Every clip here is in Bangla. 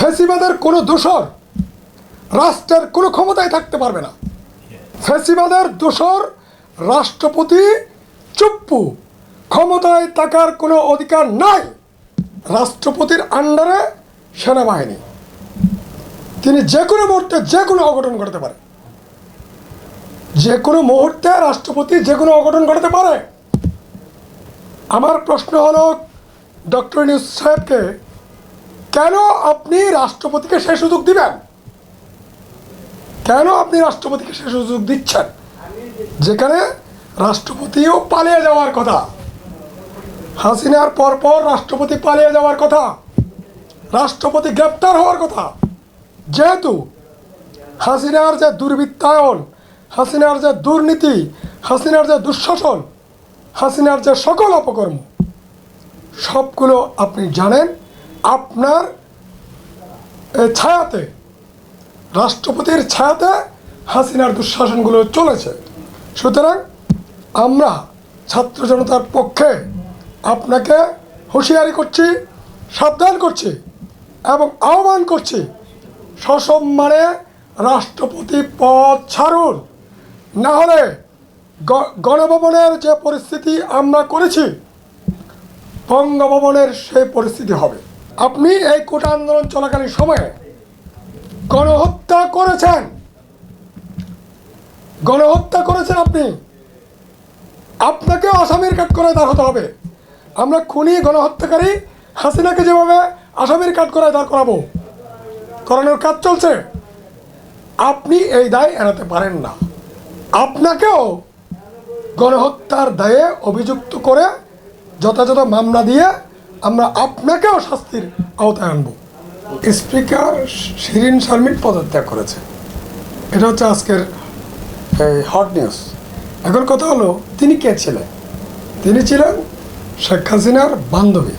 ফেসিবাদের কোনো দোষর রাষ্ট্রের কোনো ক্ষমতায় থাকতে পারবে না। ফেসিবাদের দোষর রাষ্ট্রপতি চুপ্পু ক্ষমতায় থাকার কোনো অধিকার নাই রাষ্ট্রপতির আন্ডারে সেনাবাহিনী। তিনি যে কোনো মুহূর্তে যে কোনো অঘটন ঘটাতে পারে। যে কোনো মুহূর্তে রাষ্ট্রপতি যে কোনো অঘটন ঘটাতে পারে। আমার প্রশ্ন হলো, ডক্টর নিউজ সাহেবকে কেন আপনি রাষ্ট্রপতিকে সে সুযোগ দিবেন? কেন আপনি রাষ্ট্রপতিকে সে সুযোগ দিচ্ছেন? যেখানে রাষ্ট্রপতিও পালিয়ে যাওয়ার কথা। হাসিনার পরপর রাষ্ট্রপতি পালিয়ে যাওয়ার কথা। রাষ্ট্রপতি গ্রেপ্তার হওয়ার কথা। যেহেতু হাসিনার যে দুর্বৃত্তায়ন, হাসিনার যে দুর্নীতি, হাসিনার যে দুঃশাসন, হাসিনার যে সকল অপকর্ম, সবগুলো আপনি জানেন। আপনার ছায়াতে, রাষ্ট্রপতির ছায়াতে হাসিনার দুঃশাসনগুলো চলেছে। সুতরাং আমরা ছাত্র জনতার পক্ষে আপনাকে হুঁশিয়ারি করছি, সাবধান করছি এবং আহ্বান করছি, সসম্মানে রাষ্ট্রপতি পদ ছাড়ুন। না হলে গণভবনের যে পরিস্থিতি আমরা করেছি, বঙ্গভবনের সেই পরিস্থিতি হবে। আপনি এই কোটা আন্দোলন চলাকালীন সময়ে গণহত্যা করেছেন। গণহত্যা করেছেন আপনি। আপনাকেও আসামির কাঠ করে দাঁড় হতে হবে। আমরা খুনি, গণহত্যাকারী হাসিনাকে যেভাবে আসামির কাঠ করে দাঁড় করাবো, করানোর কাজ চলছে। আপনি এই দায় এড়াতে পারেন না। আপনাকেও গণহত্যার দায়ে অভিযুক্ত করে যথাযথ মামলা দিয়ে আমরা আপনাকেও শাস্তির আওতায় আনব। স্পিকার শিরিন শারমিন পদত্যাগ করেছে। এটা হচ্ছে আজকের হট নিউজ। এখন কথা হলো, তিনি কে ছিলেন? তিনি ছিলেন শেখ হাসিনার বান্ধবী।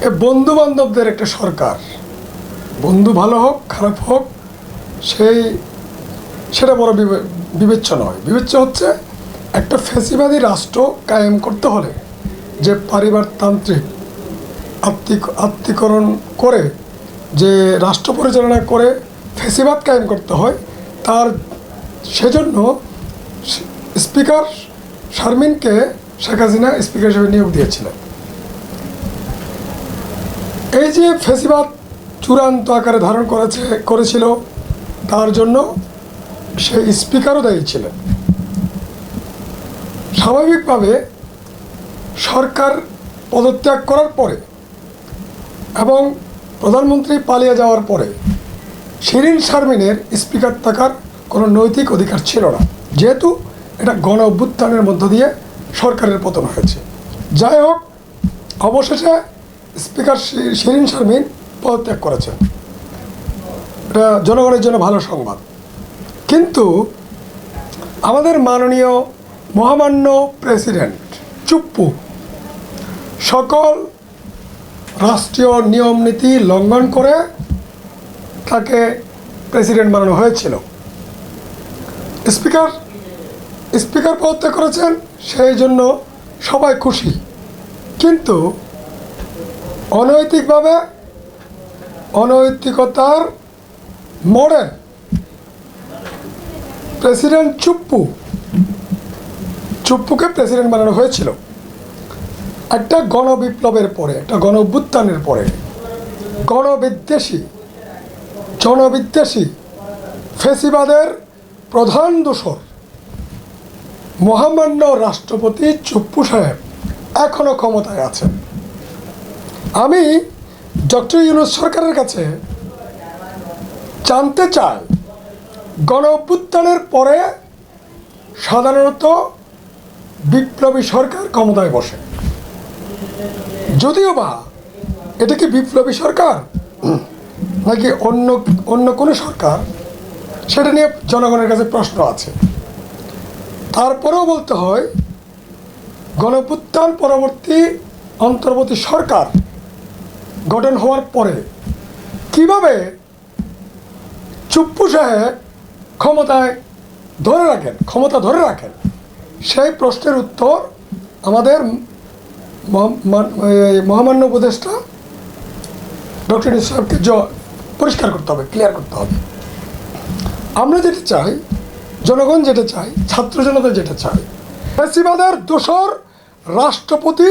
এ বন্ধু বান্ধবদের একটা সরকার। বন্ধু ভালো হোক, খারাপ হোক, সেই, সেটা বড় বিবে- বিবেচ্য নয়। বিবেচ্য হচ্ছে একটা ফেসিবাদী রাষ্ট্র কায়েম করতে হলে যে পারিবারতান্ত্রিক আত্মিক, আত্মীকরণ করে, যে রাষ্ট্র পরিচালনা করে ফেসিবাদ কায়েম করতে হয়, তার সেজন্য স্পিকার শারমিনকে শেখ হাসিনা স্পিকার হিসেবে নিয়োগ দিয়েছিলেন। এই যে ফেসিবাদ চূড়ান্ত আকারে ধারণ করেছে, করেছিল, তার জন্য সে স্পিকারও দায়ী ছিলেন। স্বাভাবিকভাবে সরকার পদত্যাগ করার পরে এবং প্রধানমন্ত্রী পালিয়ে যাওয়ার পরে শিরিন শারমিনের স্পিকার থাকার কোনো নৈতিক অধিকার ছিল না। যেহেতু এটা গণ অভ্যুত্থানের মধ্য দিয়ে সরকারের পতন হয়েছে। যাই হোক, অবশেষে স্পিকার শিরিন শারমিন পদত্যাগ করেছেন। এটা জনগণের জন্য ভালো সংবাদ। কিন্তু আমাদের মাননীয় মহামান্য প্রেসিডেন্ট চুপ্পু সকল রাষ্ট্রীয় নিয়ম নীতি লঙ্ঘন করে তাকে প্রেসিডেন্ট বানানো হয়েছিল। স্পিকার স্পিকার পদত্যাগ করেছেন, সেই জন্য সবাই খুশি। কিন্তু অনৈতিকভাবে অনৈতিকতার মডেল প্রেসিডেন্ট চুপ্পু, চুপ্পুকে প্রেসিডেন্ট বানানো হয়েছিল। একটা গণবিপ্লবের পরে, একটা গণ অভ্যুত্থানের পরে, গণবিদ্বেষী, জনবিদ্বেষী, ফেসিবাদের প্রধান দোষর মহামান্য রাষ্ট্রপতি চুপ্পু সাহেব এখনও ক্ষমতায় আছেন। আমি ডক্টর ইউনুস সরকারের কাছে জানতে চাই গণ অভ্যুত্থানের পরে সাধারণত বিপ্লবী সরকার ক্ষমতায় বসে। যদিও বা, এটা কি বিপ্লবী সরকার? নাকি অন্য অন্য কোনো সরকার? সেটা নিয়ে জনগণের কাছে প্রশ্ন আছে। তারপরেও বলতে হয়, গণপুত্থান পরবর্তী অন্তর্বর্তী সরকার গঠন হওয়ার পরে কীভাবে চুপ্পু সাহেব ক্ষমতায় ধরে রাখেন, ক্ষমতা ধরে রাখেন? সেই প্রশ্নের উত্তর আমাদের মহামান্য উপদেষ্টা ডক্টর ইসলামকে জ পরিষ্কার করতে হবে ক্লিয়ার করতে হবে। আমরা যেটা চাই, জনগণ যেটা চাই, ছাত্র জনতা যেটা চাই, ফ্যাসিবাদের দোসর রাষ্ট্রপতি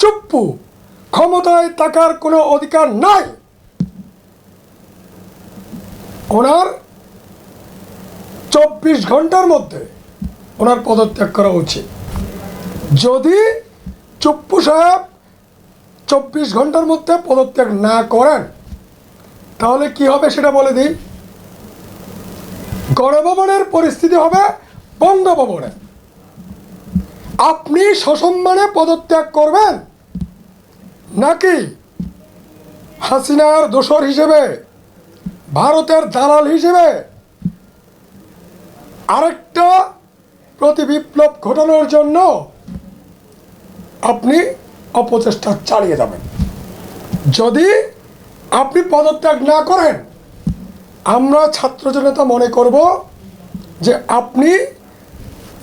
চুপ্পু ক্ষমতায় থাকার কোনো অধিকার নাই। ওনার চব্বিশ ঘণ্টার মধ্যে ওনার পদত্যাগ করা উচিত। যদি চুপ্পু সাহেব, চব্বিশ ঘণ্টার মধ্যে পদত্যাগ না করেন, তাহলে কি হবে সেটা বলে দিই? গণভবনের পরিস্থিতি হবে বঙ্গভবনে। আপনি সসম্মানে পদত্যাগ করবেন নাকি হাসিনার দোসর হিসেবে, ভারতের দালাল হিসেবে? আরেকটা প্রতি বিপ্লব ঘটানোর জন্য আপনি অপচেষ্টা চালিয়ে যাবেন। যদি আপনি পদত্যাগ না করেন, আমরা ছাত্র জনতা মনে করব যে আপনি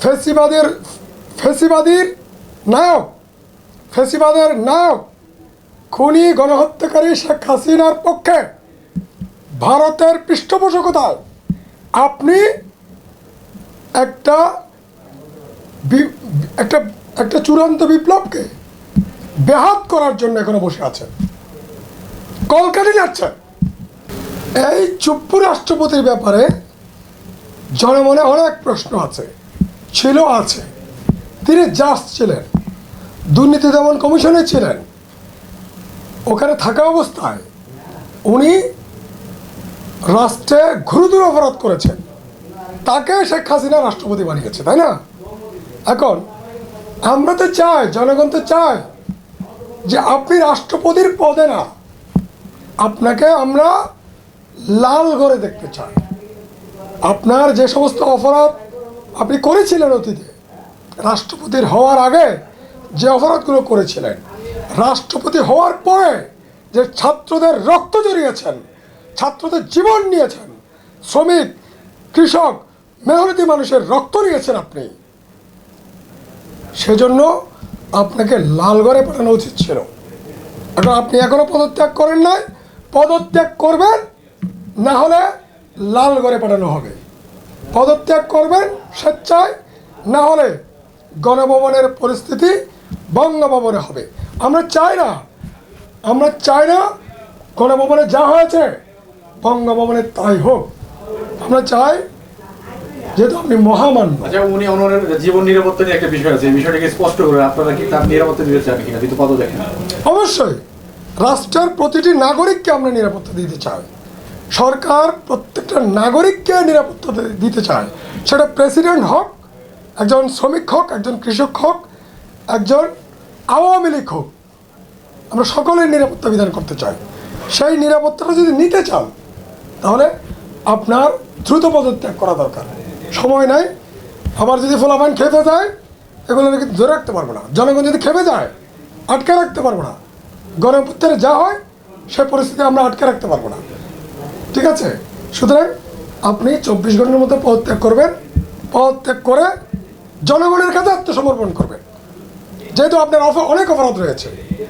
ফেসিবাদের ফেসিবাদীর নায়ক, ফেসিবাদের নায়ক, খুনি গণহত্যাকারী শেখ হাসিনার পক্ষে ভারতের পৃষ্ঠপোষকতায় আপনি একটা একটা একটা চূড়ান্ত বিপ্লবকে ব্যাহাত করার জন্য এখনও বসে আছেন। কলকাতা যাচ্ছেন এই চুপ্পু রাষ্ট্রপতির ব্যাপারে জনমনে অনেক প্রশ্ন আছে, ছিল আছে। তিনি জাজ ছিলেন, দুর্নীতি দমন কমিশনে ছিলেন। ওখানে থাকা অবস্থায় উনি রাষ্ট্রে ঘুরুদুর অপরাধ করেছেন। তাকে শেখ হাসিনা রাষ্ট্রপতি বানিয়েছে, তাই না? এখন আমরা তো চাই, জনগণ তো চায় যে আপনি রাষ্ট্রপতির পদে না, আপনাকে আমরা লাল করে দেখতে চাই। আপনার যে সমস্ত অপরাধ আপনি করেছিলেন অতীতে, রাষ্ট্রপতির হওয়ার আগে যে অপরাধগুলো করেছিলেন, রাষ্ট্রপতি হওয়ার পরে যে ছাত্রদের রক্ত জড়িয়েছেন, ছাত্রদের জীবন নিয়েছেন, শ্রমিক, কৃষক, মেহনতি মানুষের রক্ত নিয়েছেন আপনি সেজন্য আপনাকে লালগড়ে পাঠানো উচিত ছিল। এখন আপনি এখনও পদত্যাগ করেন নাই। পদত্যাগ করবেন, না হলে লালগড়ে পাঠানো হবে। পদত্যাগ করবেন স্বেচ্ছায়, না হলে গণভবনের পরিস্থিতি বঙ্গভবনে হবে। আমরা চাই না, আমরা চাই না গণভবনে যা হয়েছে, বঙ্গভবনে তাই হোক। আমরা চাই যেহেতু আপনি মহামান্য। আচ্ছা উনি ওনার জীবন নিরাপত্তা নিয়ে একটা বিষয় আছে। এই বিষয়টাকে স্পষ্ট করে আপনারা কি তার নিরাপত্তা দিতে চান কিনা? কিন্তু পদ দেখেন। অবশ্যই। রাষ্ট্রের প্রতিটি নাগরিককে আমরা নিরাপত্তা দিতে চাই। সরকার প্রত্যেকটা নাগরিককে নিরাপত্তা দিতে চায়। সেটা প্রেসিডেন্ট হোক একজন শ্রমিক হোক একজন কৃষক হোক একজন আওয়ামী লীগ হোক আমরা সকলের নিরাপত্তা বিধান করতে চাই। সেই নিরাপত্তাটা যদি নিতে চান তাহলে আপনার দ্রুত পদত্যাগ করা দরকার। সময় নাই। আবার যদি ফলাফান খেতে যায়, এগুলো কিন্তু ধরে রাখতে পারব না। জনগণ যদি খেপে যায়, আটকে রাখতে পারব না। গণপুত্রের যা হয়, সে পরিস্থিতি আমরা আটকে রাখতে পারব না। ঠিক আছে? সুতরাং আপনি চব্বিশ ঘণ্টার মধ্যে পদত্যাগ করবেন। পদত্যাগ করে জনগণের কাছে আত্মসমর্পণ করবেন। যেহেতু আপনার অফ- অনেক অপরাধ রয়েছে।